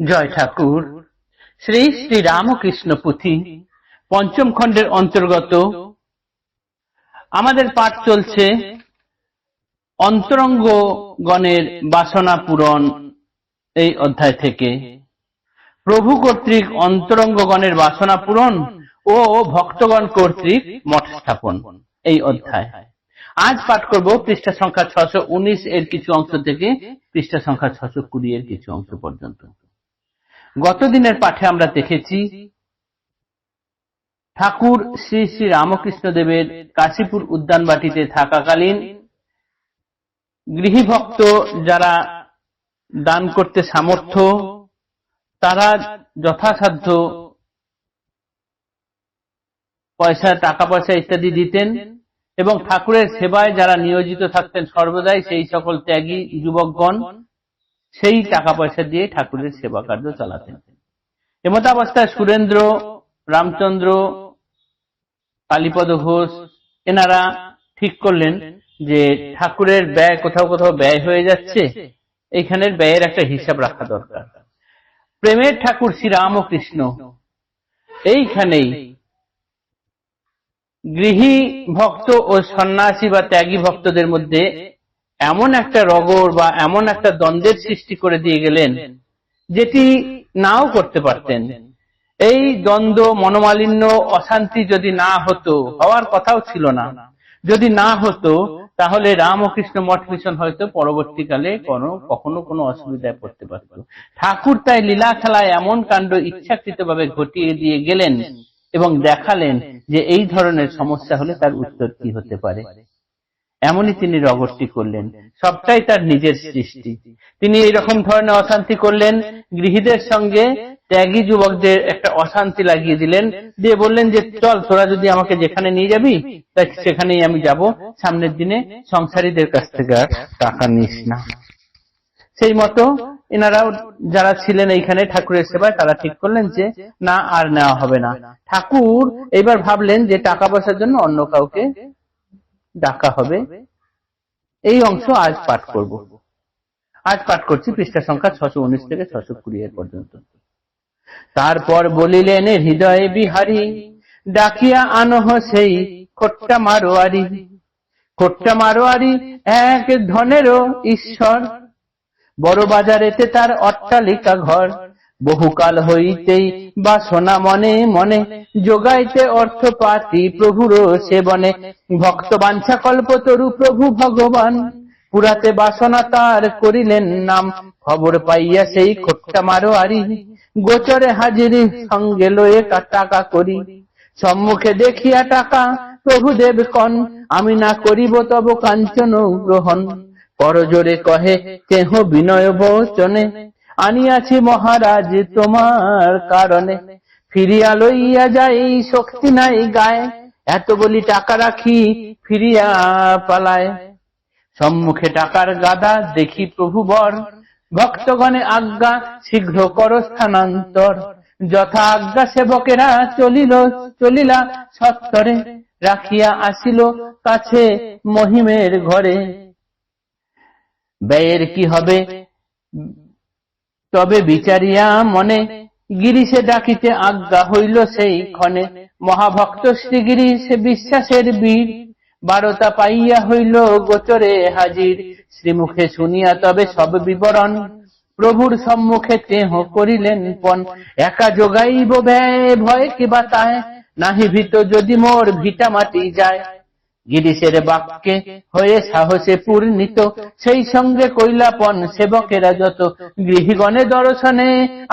জয় ঠাকুর। শ্রী শ্রী রামকৃষ্ণ পুঁথি পঞ্চম খণ্ডের অন্তর্গত। আমাদের পাঠ চলছে অন্তরঙ্গ গণের বাসনা পূরণ এই অধ্যায় থেকে। প্রভু কর্তৃক অন্তরঙ্গগণের বাসনা পূরণ ও ভক্তগণ কর্তৃক মঠ স্থাপন এই অধ্যায়। আজ পাঠ করব পৃষ্ঠা সংখ্যা ছশো উনিশ এর কিছু অংশ থেকে পৃষ্ঠা সংখ্যা ছশো কুড়ি এর কিছু অংশ পর্যন্ত। গত দিনের পাঠে আমরা দেখেছি, ঠাকুর শ্রী শ্রী রামকৃষ্ণ দেবের কাশীপুর উদ্যানবাটিতে থাকাকালীন গৃহীভক্ত যারা দান করতে সামর্থ্য, তারা যথাসাধ্য পয়সা টাকা পয়সা ইত্যাদি দিতেন এবং ঠাকুরের সেবায় যারা নিয়োজিত থাকতেন সর্বদাই সেই সকল ত্যাগী যুবকগণ সেই টাকা পয়সা দিয়ে ঠাকুরের সেবা কার্য চালাতেন। এমত অবস্থায় সুরেন্দ্র, রামচন্দ্র, কালীপদ ঘোষ এনারা ঠিক করলেন যে ঠাকুরের ব্যয় কোথাও কোথাও ব্যয় হয়ে যাচ্ছে, এইখানের ব্যয়ের একটা হিসাব রাখা দরকার। প্রেমের ঠাকুর শ্রী রামকৃষ্ণ এইখানেই গৃহী ভক্ত ও সন্ন্যাসী বা ত্যাগী ভক্তদের মধ্যে এমন একটা রগর বা এমন একটা দ্বন্দ্বের সৃষ্টি করে দিয়ে গেলেন যেটি নাও করতে পারতেন। এই দ্বন্দ্ব, মনোমালিন্য, অশান্তি যদি না হতো, হওয়ার কথাও ছিল না। যদি না হতো, তাহলে রামকৃষ্ণ মঠ মিশন হয়তো পরবর্তীকালে কোনো, কখনো কোনো অসুবিধায় পড়তে পারত। ঠাকুর তাই লীলা খেলায় এমন কাণ্ড ইচ্ছাকৃত ভাবে ঘটিয়ে দিয়ে গেলেন এবং দেখালেন যে এই ধরনের সমস্যা হলে তার উত্তর কি হতে পারে। এমনই তিনি রগরটি করলেন। সবটাই তার নিজের সৃষ্টি। তিনি এইরকম ধরনের অশান্তি করলেন, গৃহীদের সঙ্গে ত্যাগী যুবকদের একটা অশান্তি লাগিয়ে দিলেন, দিয়ে বললেন যে, চল, তোরা যদি আমাকে যেখানে নিয়ে যাবি, তাই সেখানেই আমি যাব। সামনের দিনে সংসারীদের কাছ থেকে আর টাকা নিস না। সেই মতো এনারাও যারা ছিলেন এইখানে ঠাকুরের সেবায়, তারা ঠিক করলেন যে, না, আর নেওয়া হবে না। ঠাকুর এবার ভাবলেন যে, টাকা পয়সার জন্য অন্য কাউকে ডাকা হবে। এই অংশ আজ পাঠ করব। আজ পাঠ করছি পৃষ্ঠা সংখ্যা ছশো উনিশ থেকে ছশো কুড়ি এর পর্যন্ত। তারপর বলিলেন হৃদয়ে বিহারী ডাকিয়া আনহ সেই খোট্টা মারোয়ারি। খোট্টা মারোয়ারি এক ধনেরও ঈশ্বর। বড় বাজারেতে তার অট্টালিকা ঘর। বহুকাল হইতেই বাসনা মনে মনে যোগাইতে অর্থপাতি প্রভুর সেবনে। ভক্ত বাঞ্ছা কল্পতরু প্রভু ভগবান, পুরাতে বাসনা তার করিলেন নাম। খবর পাইয়া সেই খোট্টা মারোয়ারি গোচরে হাজিরি সঙ্গে লয়ে টাকা করি। সম্মুখে দেখিয়া টাকা প্রভু দেব কন, আমি না করিব তব কাঞ্চন গ্রহণ। করজোরে কহে, কেহ বিনয় বচনে? আনিয়াছি মহারাজ তোমার কারণে। ফিরিয়া লইয়া যাই, শক্তি নাই গায়ে। এত বলি টাকা রাখি, ফিরিয়া পালায়। সম্মুখে টাকার গাদা দেখি প্রভু বর। ভক্তগণে আজ্ঞা, শীঘ্র কর স্থানান্তর। যথা আজ্ঞা সেবকেরা চলিল, চলিলা সত্তরে। রাখিয়া আসিল কাছে মহিমের ঘরে। ব্যয়ের কি হবে? তবে বিচারিয়া মনে, গিরিশে ডাকিতে আজ্ঞা হইল সেই ক্ষণে। মহাভক্ত শ্রীগিরি সে বিশ্বাসের বীর। বারতা পাইয়া হইল গোচরে হাজির। শ্রীমুখে শুনিয়া তবে সব বিবরণ। প্রভুর সম্মুখে তেহ করিলেন পণ। একা যোগাইব ব্যয়, ভয় কিবা তাই নাহি ভীত যদি মোর ভিটা মাটি যায়। গিরিশের বাক্যে হয়ে সাহসে পূর্ণিত, সেই সঙ্গে কৈলাপন সেবকেরা যত গৃহীগণে দর্শনে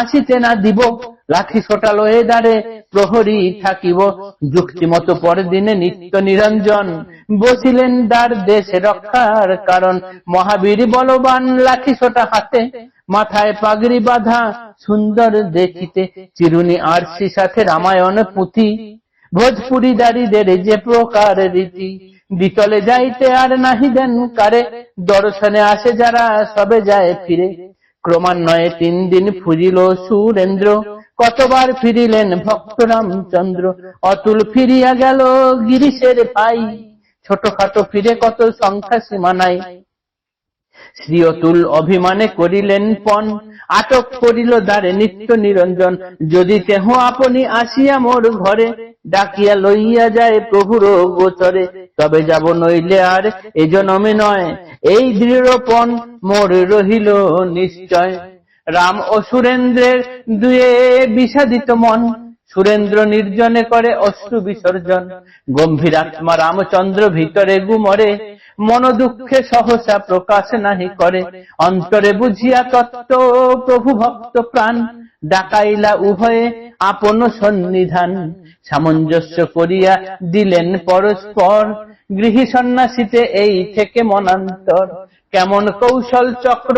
আসিতে না দিব, লাঠি সোটা লয়ে দাঁড়ে প্রহরী থাকিব। যুক্তিমতো পরের দিনে নিত্য নিরঞ্জন, বসিলেন দ্বার দেশে রক্ষার কারণ। মহাবীর বলবান লাঠি সোটা হাতে, মাথায় পাগড়ি বাঁধা, সুন্দর দেখিতে চিরুনি আরসি সাথে রামায়ণ পুঁথি। ভোজপুরি দারিদের যে প্রকার রীতি, বিতলে যাইতে আর নাহি দেন কারে। দর্শনে আসে যারা, সবে যায় ফিরে। ক্রমান্বয়ে তিন দিন ফুরিল সুরেন্দ্র, কতবার ফিরিলেন ভক্ত রামচন্দ্র। অতুল ফিরিয়া গেল গিরিশের ভাই ছোটখাটো ফিরে কত সংখ্যা সীমা নাই। শ্রী অতুল অভিমানে করিলেন পণ, আটক করিল দ্বারে নিত্য নিরঞ্জন। যদি তেহ আপনি আসিয়া মোর ঘরে ডাকিয়া লইয়া যায় প্রভুর গোচরে। তবে যাব নইলে আর এ জনমে নয়। এই দৃঢ়পণ মোর রহিল নিশ্চয়। রাম ও সুরেন্দ্রের দুয়ে বিষাদিত মন। সুরেন্দ্র নির্জনে করে অশ্রু বিসর্জন। গম্ভীর আত্মা রামচন্দ্র ভিতরে গুমরে। মন দুঃখে সহসা প্রকাশ নাহি করে। অন্তরে বুঝিয়া তত্ত্ব প্রভু ভক্ত প্রাণ। ডাকাইলা উভয়ে আপন সন্নিধান। সামঞ্জস্য করিয়া দিলেন পরস্পর। গৃহী সন্ন্যাসীতে এই থেকে মনান্তর। কেমন কৌশল চক্র?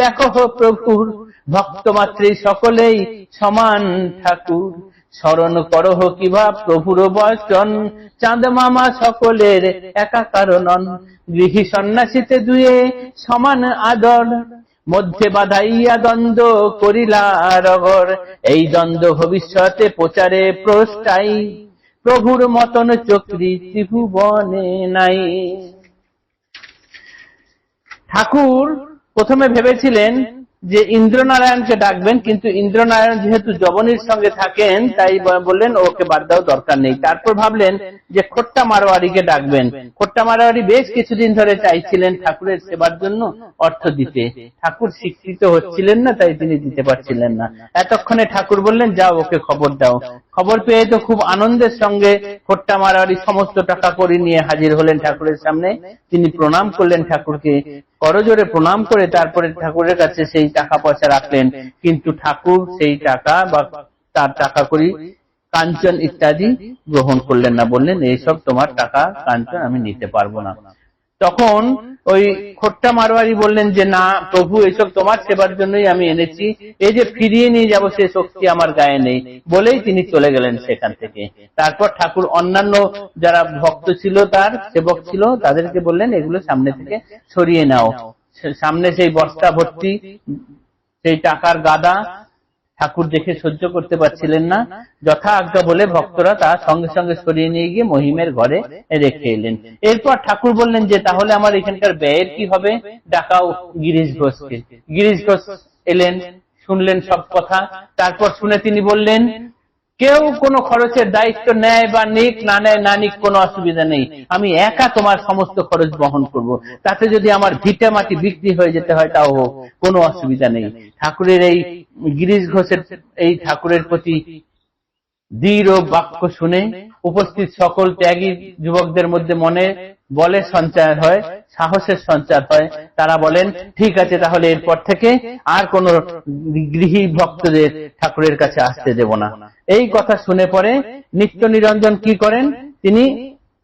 দেখো প্রভুর। ভক্ত মাত্রী সকলেই সমান ঠাকুর। স্মরণ করহ কিবা প্রভুর বচন। চাঁদ মামা সকলের একাকার নন। গৃহী সন্ন্যাসীতে দুয়ে সমান আদর। মধ্যে বাধাইয়া দ্বন্দ্ব করিলা রগর এই দ্বন্দ্ব ভবিষ্যতে প্রচারে প্রস্টাই প্রভুর মতন চক্রি ত্রিভুবনে নাই। ঠাকুর, প্রথমে ভেবেছিলেন যে ইন্দ্রনারায়ণকে ডাকবেন, কিন্তু ইন্দ্রনারায়ণ যেহেতু জবনীর সঙ্গে থাকেন, তাই বললেন, ওকে বাদ দেওয়া দরকার নেই। তারপর ভাবলেন যে খোট্টা মারোয়ারিকে ডাকবেন। খোট্টা মারোয়ারি বেশ কিছুদিন ধরে চাইছিলেন ঠাকুরের সেবার জন্য অর্থ দিতে। ঠাকুর স্বীকৃত হচ্ছিলেন না, তাই তিনি দিতে পারছিলেন না। এতক্ষণে ঠাকুর বললেন, যাও, ওকে খবর দাও। খবর পেয়ে তো খুব আনন্দের সঙ্গে খোট্টা মারারি সমস্ত টাকা পরি নিয়ে হাজির হলেন ঠাকুরের সামনে। তিনি প্রণাম করলেন ঠাকুরকে করজোরে প্রণাম করে তারপরে ঠাকুরের কাছে সেই টাকা পয়সা রাখলেন। কিন্তু ঠাকুর সেই টাকা বা তার টাকা করি, কাঞ্চন ইত্যাদি গ্রহণ করলেন না, বললেন, এইসব তোমার টাকা, কাঞ্চন, আমি নিতে পারব না। তখন ওই খোট্টা মারোয়ারি বললেন যে, না, প্রভু এইসব তোমার সেবার জন্যই আমি এনেছি। এই যে ফিরিয়ে নিয়ে যাব, সে শক্তি আমার গায়ে নেই। বলেই তিনি চলে গেলেন সেখান থেকে। তারপর ঠাকুর অন্যান্য যারা ভক্ত ছিল, তার সেবক ছিল, তাদেরকে বললেন, এগুলো সামনে থেকে সরিয়ে নাও। সামনে সেই বস্তা ভর্তি, সেই টাকার গাদা ঠাকুর দেখে সহ্য করতে পারছিলেন না। যথা আজ্ঞা বলে ভক্তরা তা সঙ্গে সঙ্গে সরিয়ে নিয়ে গিয়ে মহিমের ঘরে রেখে এলেন। এরপর ঠাকুর বললেন যে, তাহলে আমার এখানকার ব্যয়ের কি হবে? ডাকাও গিরিশ ঘোষকে। গিরিশ ঘোষ এলেন, শুনলেন সব কথা। তারপর শুনে তিনি বললেন কেউ কোনো খরচের দায়িত্ব নেয় বা নিক, না নেয়, না নিক, কোনো অসুবিধা নেই আমি একা তোমার সমস্ত খরচ বহন করব। তাতে যদি আমার ভিটা মাটি বিক্রি হয়ে যেতে হয়, তাও হোক, কোনো অসুবিধা নেই ঠাকুরের এই গিরিশ ঘোষের, এই ঠাকুরের প্রতি দৃঢ় বাক্য শুনে উপস্থিত সকল ত্যাগী যুবকদের মধ্যে মনে বলে সঞ্চার হয়, সাহসের সঞ্চার হয়। তারা বলেন, ঠিক আছে, তাহলে এরপর থেকে আর কোন গৃহী ভক্তদের ঠাকুরের কাছে আসতে দেব না। এই কথা শুনে পরে নিত্য নিরঞ্জন কি করেন? তিনি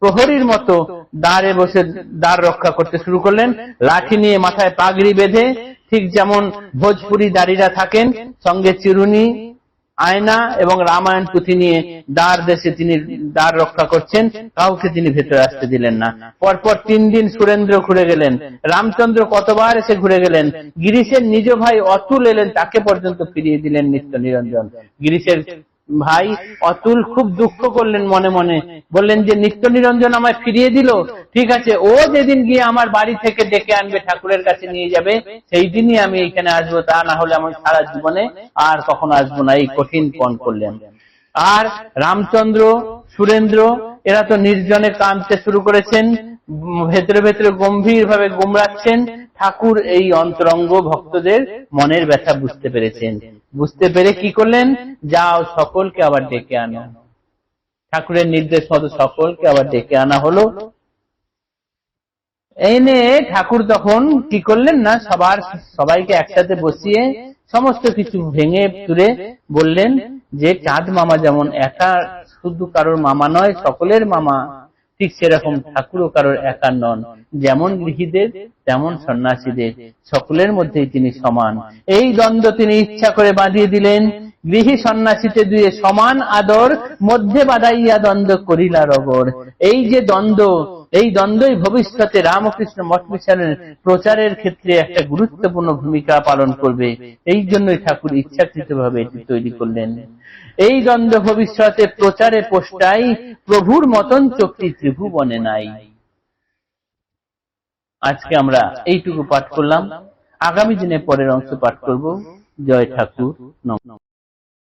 প্রহরীর মতো দাঁড়ে বসে দাঁড় রক্ষা করতে শুরু করলেন। লাঠি নিয়ে মাথায় পাগড়ি বেঁধে ঠিক যেমন ভোজপুরি দাঁড়িরা থাকেন, সঙ্গে চিরুনি আয়না এবং রামায়ণ পুঁথি নিয়ে দ্বার দেশে তিনি দ্বার রক্ষা করছেন, কাউকে তিনি ভেতরে আসতে দিলেন না। পরপর তিন দিন সুরেন্দ্র ঘুরে গেলেন। রামচন্দ্র কতবার এসে ঘুরে গেলেন? গিরিশের নিজ ভাই অতুল এলেন, তাকে পর্যন্ত ফিরিয়ে দিলেন নিত্য নিরঞ্জন। গিরিশের ভাই, অতুল খুব দুঃখ করলেন মনে মনে। বললেন যে নিত্য নিরঞ্জন আমায় ফিরিয়ে দিল? ঠিক আছে, ও যেদিন গিয়ে আমার বাড়ি থেকে ডেকে আনবে, ঠাকুরের কাছে নিয়ে যাবে, সেই দিনই আমি এখানে আসব। তা না হলে আমার সারা জীবনে আর কখনো আসব না, এই কঠিন পণ করলেন। আর রামচন্দ্র, সুরেন্দ্র, এরা তো নির্জনে কাঁদতে শুরু করেছেন, ভেতরে ভেতরে গম্ভীর ভাবে গুমরাচ্ছেন ঠাকুর এই অন্তরঙ্গ ভক্তদের মনের ব্যথা বুঝতে পেরেছেন। বুঝতে পেরে কি করলেন? যাও সকলকে আবার ডেকে আনো। ঠাকুরের নির্দেশ মতো সকলকে আবার ডেকে আনা হলো। এনে ঠাকুর তখন কি করলেন না? সবার সবাইকে একসাথে বসিয়ে সমস্ত কিছু ভেঙে তুলে বললেন যে, চাঁদ মামা যেমন একা, শুধু কারোর মামা নয়, সকলের মামা ঠিক সেরকম ঠাকুরও কারোর একা নন। যেমন গৃহীদের, তেমন সন্ন্যাসীদের। সকলের মধ্যেই তিনি সমান। এই দ্বন্দ্ব তিনি ইচ্ছা করে বাঁধিয়ে দিলেন। গৃহী সন্ন্যাসীতে দুয়ে সমান আদর, মধ্যে বাদাইয়া দ্বন্দ্ব করিলা রগর। এই যে দ্বন্দ্ব এই দ্বন্দ্বই ভবিষ্যতে রামকৃষ্ণ মঠ মিশনের প্রচারের ক্ষেত্রে একটা গুরুত্বপূর্ণ ভূমিকা পালন করবে। এই জন্যই ঠাকুর ইচ্ছাকৃত ভাবে এটি তৈরি করলেন। এই দ্বন্দ্ব ভবিষ্যতে প্রচারে পোষ্টাই প্রভুর মতন চক্রী ত্রিভুবনে নাই। আজকে আমরা এইটুকু পাঠ করলাম। আগামী দিনে পরের অংশ পাঠ করব। জয় ঠাকুর, নম